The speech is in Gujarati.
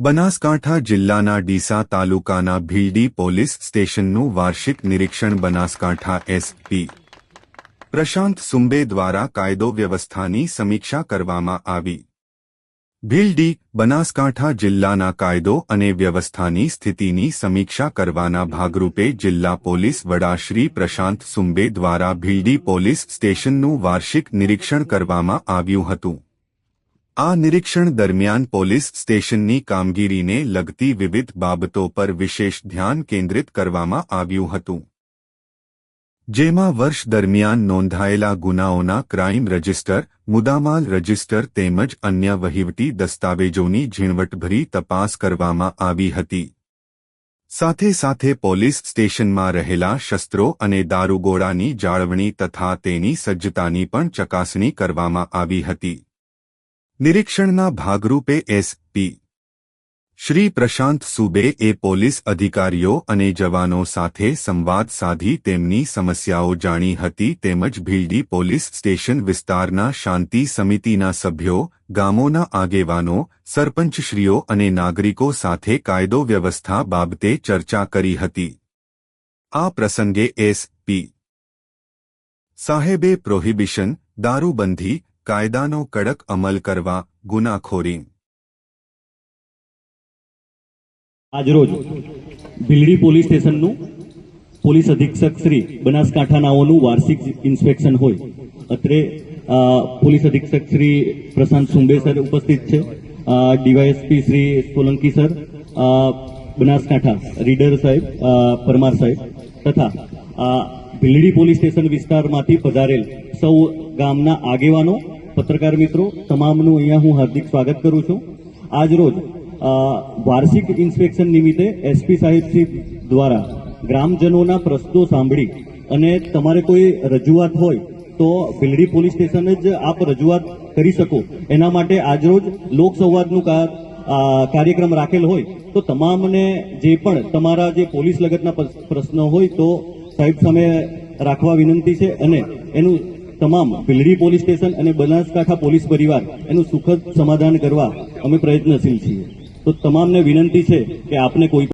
બનાસકાંઠા જિલ્લાના ડીસા તાલુકાના ભીલડી પોલીસ સ્ટેશનનું વાર્ષિક નિરીક્ષણ બનાસકાંઠા એસપી પ્રશાંત સુંબે દ્વારા કાયદો વ્યવસ્થાની સમીક્ષા કરવામાં આવી. ભીલડી, બનાસકાંઠા જિલ્લાના કાયદો અને વ્યવસ્થાની સ્થિતિની સમીક્ષા કરવાના ભાગરૂપે જિલ્લા પોલીસ વડા શ્રી પ્રશાંત સુંબે દ્વારા ભીલડી પોલીસ સ્ટેશનનું વાર્ષિક નિરીક્ષણ કરવામાં આવ્યું હતું. આ નિરીક્ષણ દરમિયાન પોલીસ સ્ટેશનની કામગીરીને લગતી વિવિધ બાબતો પર વિશેષ ધ્યાન કેન્દ્રિત કરવામાં આવ્યું હતું. જેમાં વર્ષ દરમિયાન નોંધાયેલા ગુનાઓના ક્રાઇમ રજિસ્ટર, મુદ્દામાલ રજિસ્ટર તેમજ અન્ય વહીવટી દસ્તાવેજોની ઝીણવટભરી તપાસ કરવામાં આવી હતી. સાથે સાથે પોલીસ સ્ટેશનમાં રહેલા શસ્ત્રો અને દારૂગોળાની જાળવણી તથા તેની સજ્જતાની પણ ચકાસણી કરવામાં આવી હતી. નિરીક્ષણના ભાગરૂપે એસપી શ્રી પ્રશાંત સુબે એ પોલીસ અધિકારીઓ અને જવાનો સાથે સંવાદ સાધી તેમની સમસ્યાઓ જાણી હતી તેમજ ભીલડી પોલીસ સ્ટેશન વિસ્તારના શાંતિ સમિતિના સભ્યો, ગામોના આગેવાનો, સરપંચશ્રીઓ અને નાગરિકો સાથે કાયદો વ્યવસ્થા બાબતે ચર્ચા કરી હતી. આ પ્રસંગે એસપી સાહેબે પ્રોહિબિશન, દારૂબંધી કાયદાનો કડક અમલ કરવા ગુનાખોરી. આજરોજ ભીલડી પોલીસ સ્ટેશનનું પોલીસ અધિક્ષક શ્રી બનાસકાંઠાનાઓનું વાર્ષિક ઇન્સ્પેક્શન હોય. અત્રે પોલીસ અધિક્ષક શ્રી પ્રશાંત સુંબે સર ઉપસ્થિત છે. DYSP Shri Solanki sir Banaskantha reader સાહેબ પરમાર સાહેબ તથા ભીલડી પોલીસ સ્ટેશન વિસ્તારમાંથી પધારેલ સૌ ગામના આગેવાનો પત્રકાર મિત્રો, તમામનું અહીંયા હું હાર્દિક સ્વાગત કરું છું. આજ રોજ વાર્ષિક ઇન્સ્પેક્શન નિમિત્તે એસપી સાહેબશ્રી દ્વારા ગ્રામજનોના પ્રશ્નો સાંભળી અને તમારે કોઈ રજૂઆત હોય તો ભીલડી પોલીસ સ્ટેશન જ આપ રજૂઆત કરી શકો. એના માટે આજરોજ લોકસંવાદનું કાર્યક્રમ રાખેલ હોય તો તમામને જે પણ તમારા જે પોલીસ લગતના પ્રશ્- પ્રશ્નો હોય તો સાહેબ સામે રાખવા વિનંતી છે અને એનું તમામ ભીલડી પોલીસ સ્ટેશન અને બનાસકાંઠા પોલીસ પરિવાર એનું સુખદ સમાધાન કરવા અમે પ્રયત્નશીલ છીએ. તો તમામને વિનંતી છે કે આપને કોઈ